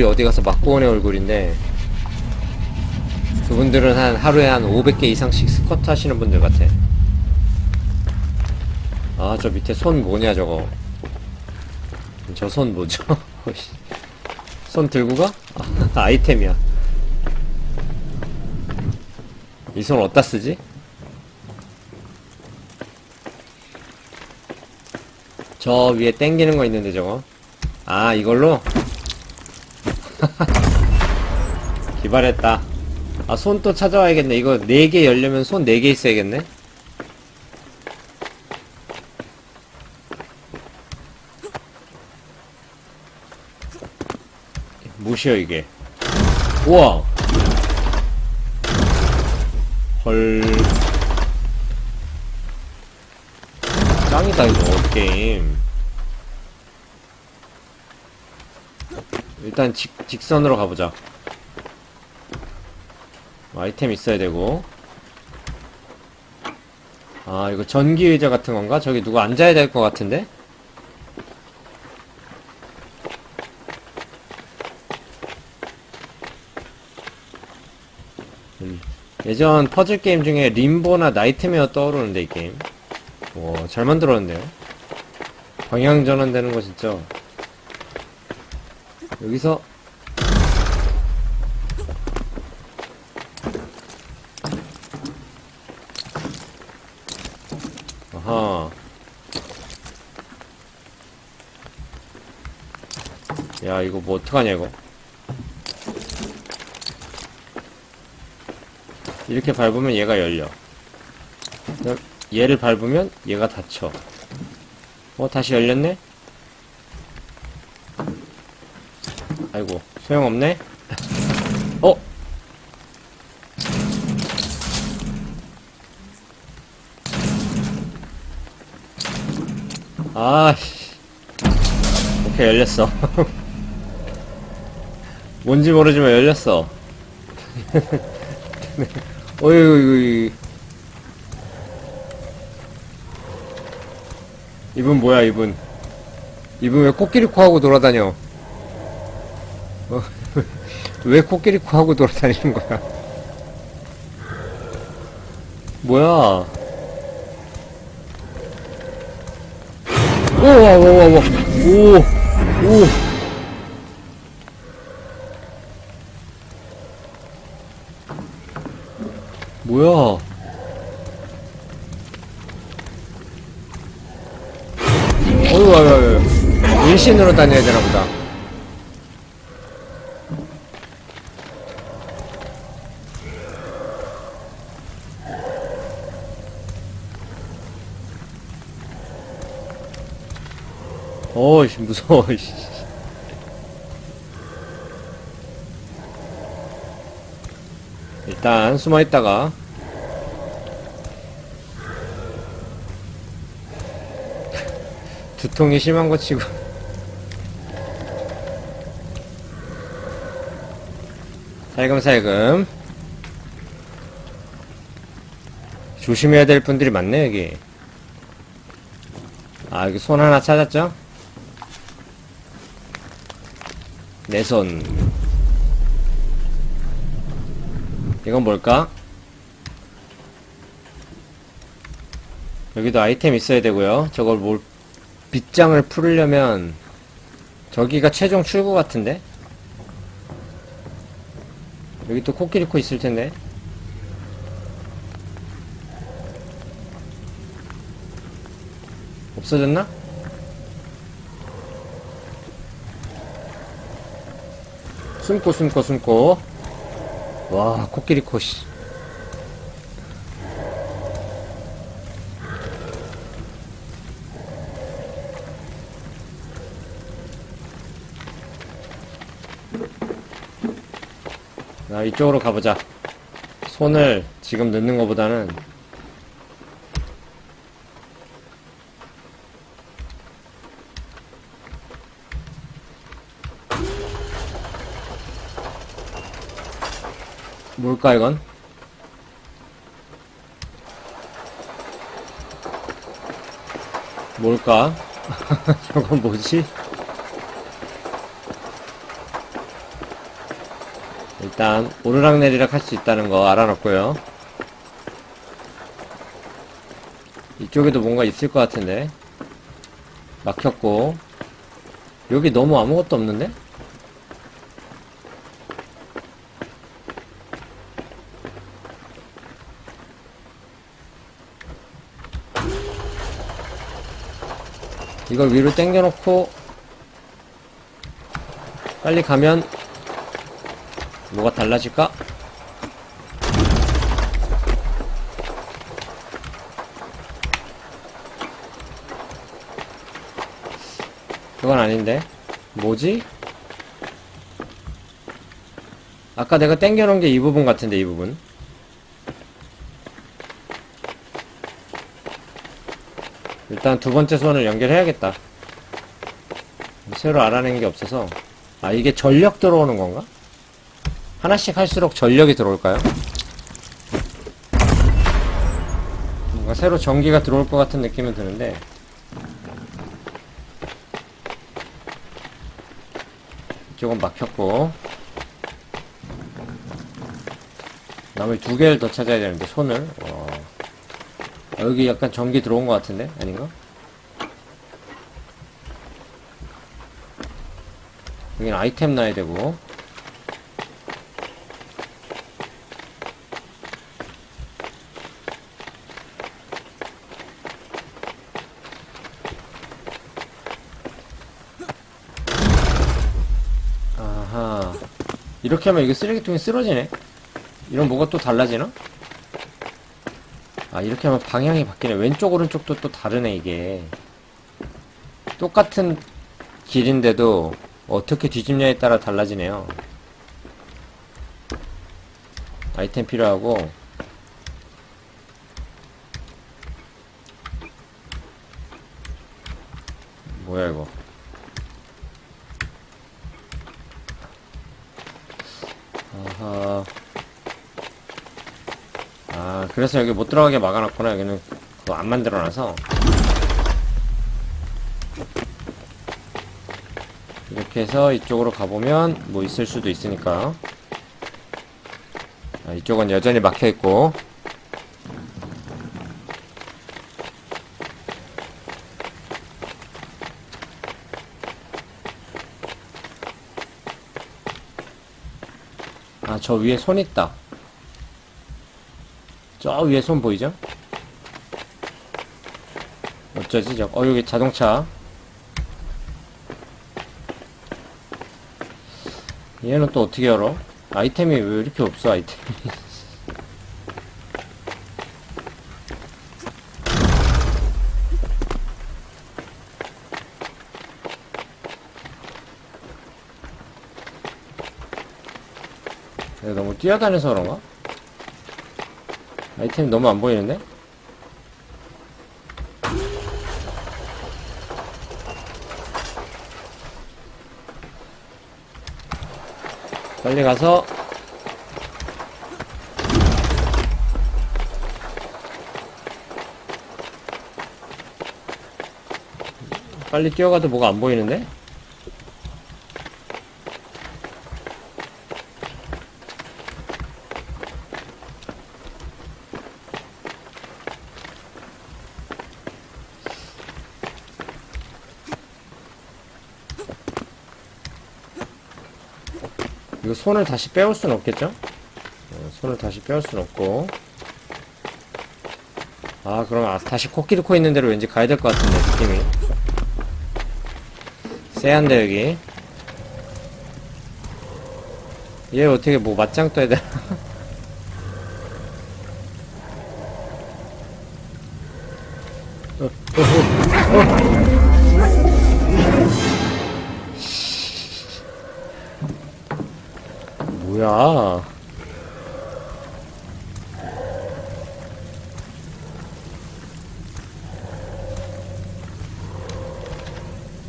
얼굴이 어디 가서 막고원의 얼굴인데 그분들은 한 하루에 한 500개 이상씩 스쿼트 하시는 분들 같아 아 저 밑에 손 뭐냐 저거 저 손 뭐죠? 손 들고 가? 아, 아이템이야 이 손 어디다 쓰지? 저 위에 땡기는 거 있는데 저거 아 이걸로? 기발했다. 아 손 또 찾아와야겠네. 이거 4개 열려면 손 4개 있어야겠네. 무시여 이게. 우와! 헐. 짱이다 이거 게임 일단 직, 직선으로 가보자 아이템 있어야 되고 아 이거 전기 의자 같은 건가? 저기 누구 앉아야 될 것 같은데? 음, 예전 퍼즐 게임 중에 림보나 나이트메어 떠오르는데 이 게임 와, 잘 만들었는데요? 방향 전환되는 거 진짜. 여기서. 아하. 야, 이거 뭐 어떡하냐, 이거. 이렇게 밟으면 얘가 열려. 얘를 밟으면 얘가 닫혀. 어, 다시 열렸네? 아이고, 소용없네? 어? 아씨. 오케이, 열렸어. 뭔지 모르지만 열렸어. 어이, 어이, 어이. 이분 뭐야 이분 이분 왜 코끼리 코 하고 돌아다녀 어, 왜 코끼리 코 하고 돌아다니는 거야? 뭐야? 오와와와와. 오 오. 뭐야? 어휴, 어휴, 어휴. 일신으로 다녀야 되나 보다. 어이씨, 무서워, 씨. 일단 숨어 있다가 두통이 심한 거 치고 살금살금 조심해야 될 분들이 많네 여기 아 여기 손 하나 찾았죠? 내손 이건 뭘까? 여기도 아이템 있어야 되고요 저걸 뭘 빗장을 풀으려면 저기가 최종 출구 같은데? 여기 또 코끼리 코 있을 텐데. 없어졌나? 숨고 숨고 숨고 와 코끼리코 씨 자, 이쪽으로 가보자. 손을 지금 넣는 것보다는 뭘까 이건? 뭘까? 저건 뭐지? 일단 오르락내리락 할 수 있다는 거 알아놨고요. 이쪽에도 뭔가 있을 것 같은데 막혔고 여기 너무 아무것도 없는데? 이걸 위로 당겨놓고 빨리 가면 뭐가 달라질까? 그건 아닌데 뭐지? 아까 내가 당겨놓은 게 이 부분 같은데 이 부분 일단 두 번째 손을 연결해야겠다 새로 알아낸 게 없어서 아 이게 전력 들어오는 건가? 하나씩 할수록 전력이 들어올까요? 뭔가 새로 전기가 들어올 것 같은 느낌은 드는데 이쪽은 막혔고 나머지 두 개를 더 찾아야 되는데 손을 어. 아, 여기 약간 전기 들어온 것 같은데 아닌가? 여기는 아이템 놔야 되고 아하 이렇게 하면 이게 쓰레기통이 쓰러지네 이런 뭐가 또 달라지나? 아 이렇게 하면 방향이 바뀌네. 왼쪽 오른쪽도 또 다르네 이게. 똑같은 길인데도 어떻게 뒤집냐에 따라 달라지네요. 아이템 필요하고. 뭐야 이거 아하 아 그래서 여기 못 들어가게 막아놨구나. 여기는 그거 안 만들어놔서. 이렇게 해서 이쪽으로 가보면 뭐 있을 수도 있으니까. 아, 이쪽은 여전히 막혀있고. 아 저 위에 손 있다 저 위에 손 보이죠? 어쩌지 저? 어 여기 자동차 얘는 또 어떻게 열어? 아이템이 왜 이렇게 없어 아이템이 너무 뛰어다녀서 그런가? 아이템이 너무 안 보이는데? 빨리 가서 빨리 뛰어가도 뭐가 안 보이는데? 손을 다시 빼올 순 없겠죠? 어, 손을 다시 빼올 순 없고 아 그럼 아, 다시 코끼리 코 있는 대로 왠지 가야 될 것 같은데 느낌이 쎄한데 여기 얘 어떻게 뭐 맞짱 떠야 되나 어, 어, 어, 어. 뭐야?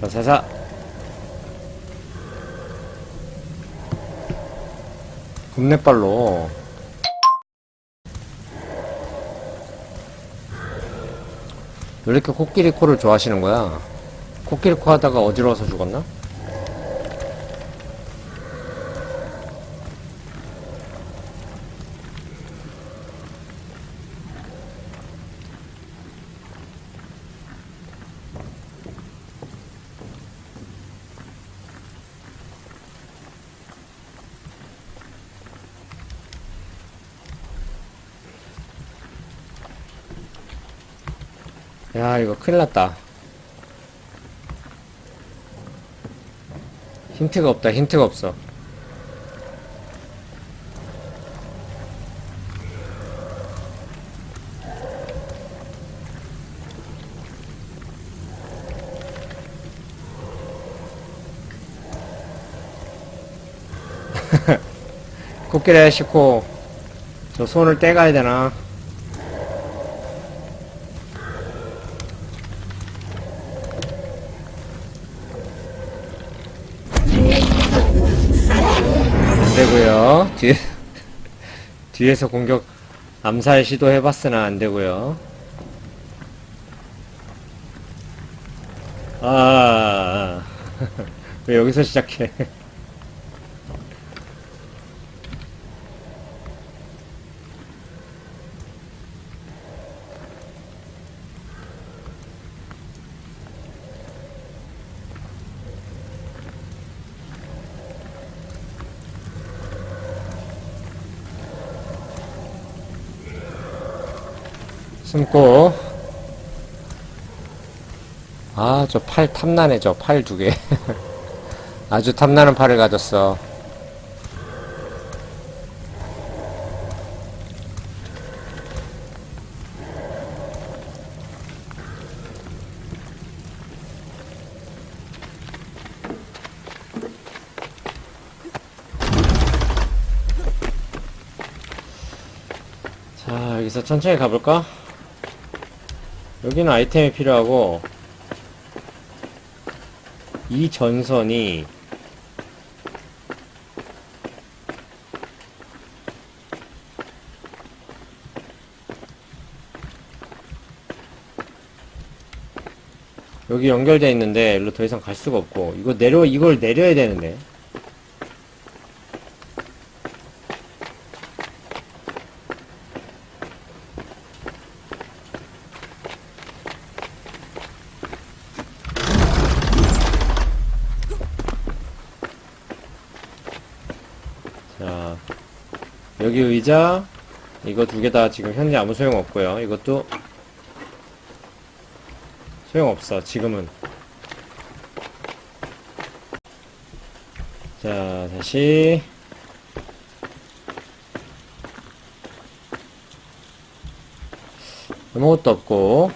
자자자. 굽네발로. 왜 이렇게 코끼리 코를 좋아하시는 거야? 코끼리 코 하다가 어지러워서 죽었나? 야, 이거 큰일 났다. 힌트가 없다, 힌트가 없어. 코끼리 싣고 저 손을 떼가야 되나? 뒤에서 공격 암살 시도해봤으나 안 되고요. 아, 왜 여기서 시작해? 숨고. 아 저 팔 탐나네 저 팔 두 개. 아주 탐나는 팔을 가졌어. 자 여기서 천천히 가볼까? 여기는 아이템이 필요하고 이 전선이 여기 연결돼 있는데 일로 더 이상 갈 수가 없고 이거 내려 이걸 내려야 되는데 자 여기 의자 이거 두 개 다 지금 현재 아무 소용 없고요. 이것도 소용 없어 지금은. 자 다시. 아무것도 없고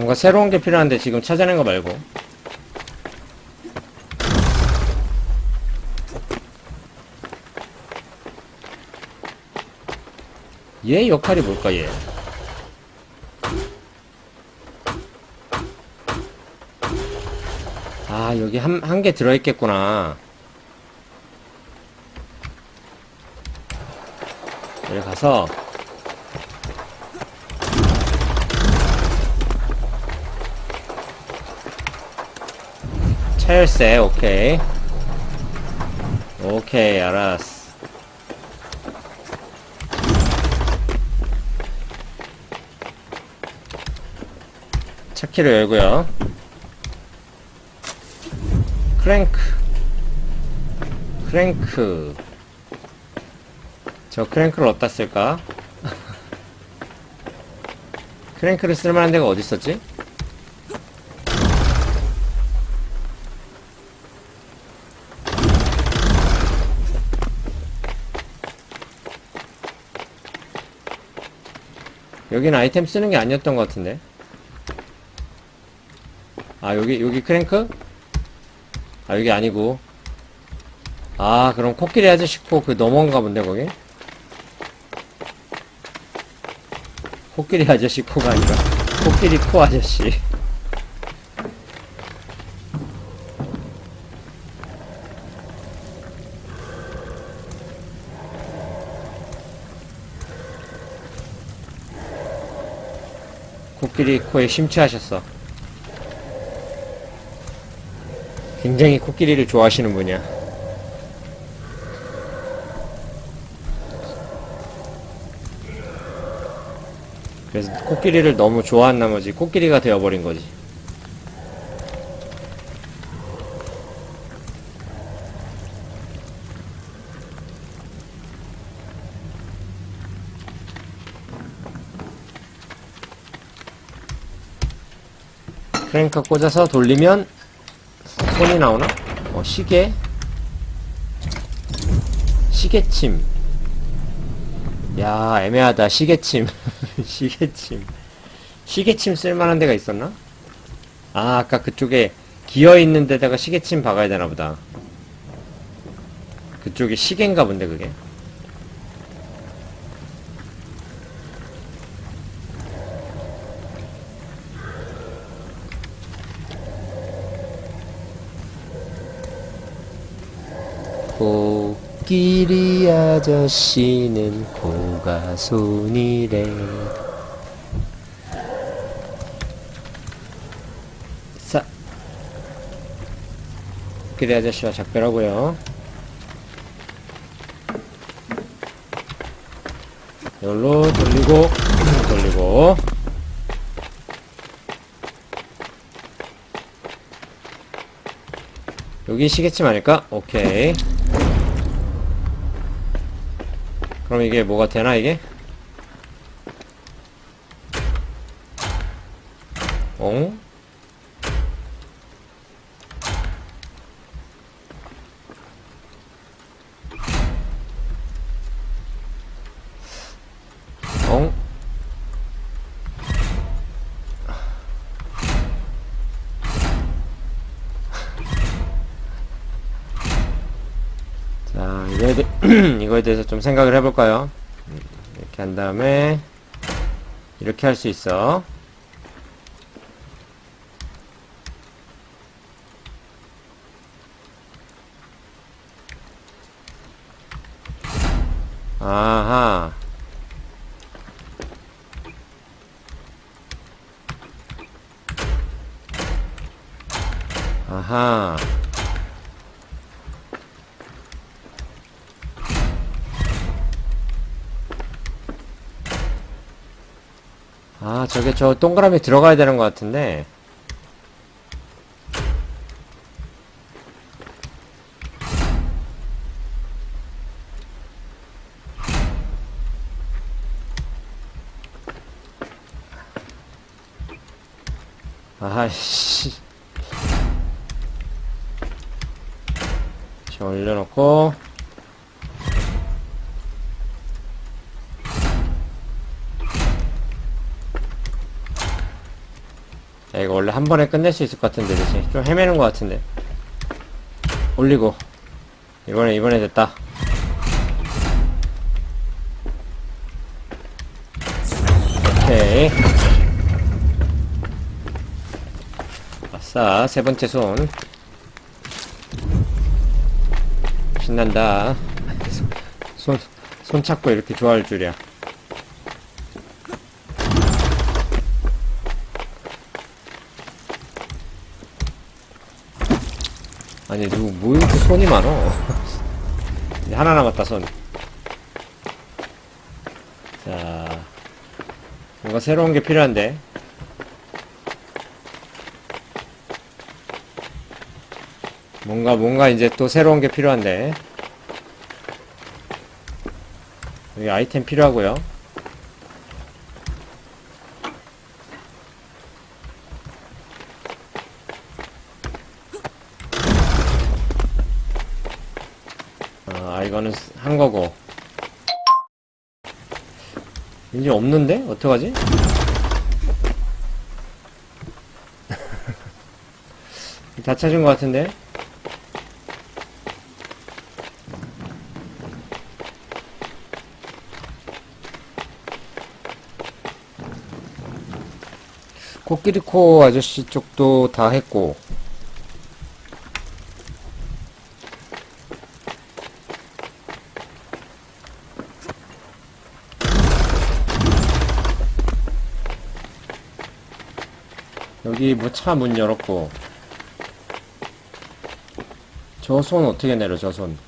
뭔가 새로운 게 필요한데 지금 찾아낸 거 말고 얘 역할이 뭘까 얘 아, 여기 한, 한 개 들어있겠구나. 여기 가서, 철새, 오케이. 오케이, 알았어. 차키를 열고요. 크랭크. 크랭크. 저 크랭크를 어디다 쓸까? 크랭크를 쓸만한 데가 어디 있었지? 여기는 아이템 쓰는 게 아니었던 것 같은데. 아, 여기, 여기 크랭크? 아, 여기 아니고. 아, 그럼 코끼리 아저씨 코 그 넘어간가 본데, 거기? 코끼리 아저씨 코가 아니라, 코끼리 코 아저씨. 코끼리 코에 심취하셨어. 굉장히 코끼리를 좋아하시는 분이야. 그래서 코끼리를 너무 좋아한 나머지 코끼리가 되어버린 거지. 크랭크 꽂아서 돌리면 손이 나오나? 어, 시계? 시계침. 야, 애매하다. 시계침. 시계침. 시계침 쓸만한 데가 있었나? 아, 아까 그쪽에 기어 있는 데다가 시계침 박아야 되나 보다. 그쪽이 시계인가 본데, 그게. 코끼리 아저씨는 코가 손이래. 사. 코끼리 아저씨와 작별하고요. 여기로 돌리고, 돌리고. 여기 시계침 아닐까? 오케이. 그럼 이게 뭐가 되나, 이게? 어? 어? 자, 이거에, 대, 이 거에 대해서 좀 생각을 해볼까요? 음, 이렇게 한 다음에, 이렇게 할 수 있어. 아하. 아하. 저게 저 동그라미 들어가야 되는 것 같은데. 아이씨. 저 올려놓고. 야, 이거 원래 한 번에 끝낼 수 있을 것 같은데, 그치? 좀 헤매는 것 같은데. 올리고. 이번에, 이번에 됐다. 오케이. 아싸, 세 번째 손. 신난다. 손, 손 찾고 이렇게 좋아할 줄이야. 아니, 누구, 뭐 이렇게 손이 많어? 이제 하나 남았다, 손. 자, 뭔가 새로운 게 필요한데. 뭔가, 뭔가 이제 또 새로운 게 필요한데. 여기 아이템 필요하고요. 아, 이거는 쓰- 한 거고. 이제 없는데? 어떡하지? 다 찾은 것 같은데? 코끼리코 아저씨 쪽도 다 했고 여기 뭐 차 문 열었고 저 손 어떻게 내려, 저 손.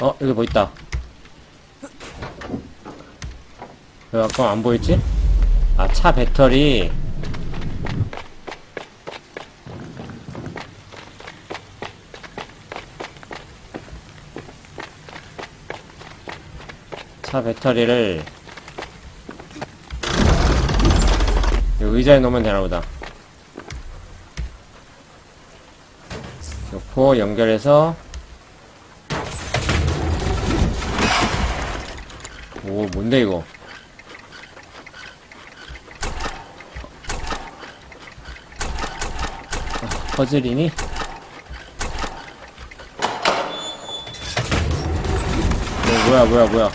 어, 여기 뭐 있다. 왜 아까 안 보였지? 아, 차 배터리. 차 배터리를 의자에 놓으면 되나보다. 놓고 연결해서 오 뭔데 이거 아, 퍼즐이니? 어, 뭐야 뭐야 뭐야.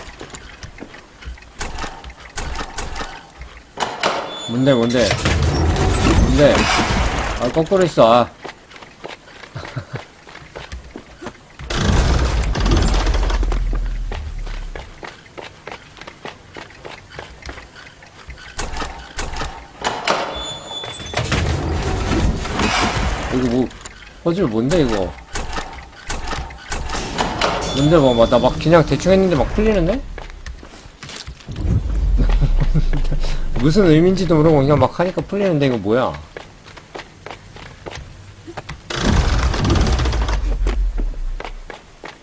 뭔데 뭔데? 뭔데? 아 거꾸로 있어 아 이거 뭐 퍼즐 뭔데 이거 뭔데 뭐나 막 그냥 대충 했는데 막 풀리는데? 무슨 의미인지도 모르고 그냥 막 하니까 풀리는데 이거 뭐야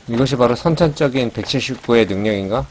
이것이 바로 선천적인 179의 능력인가?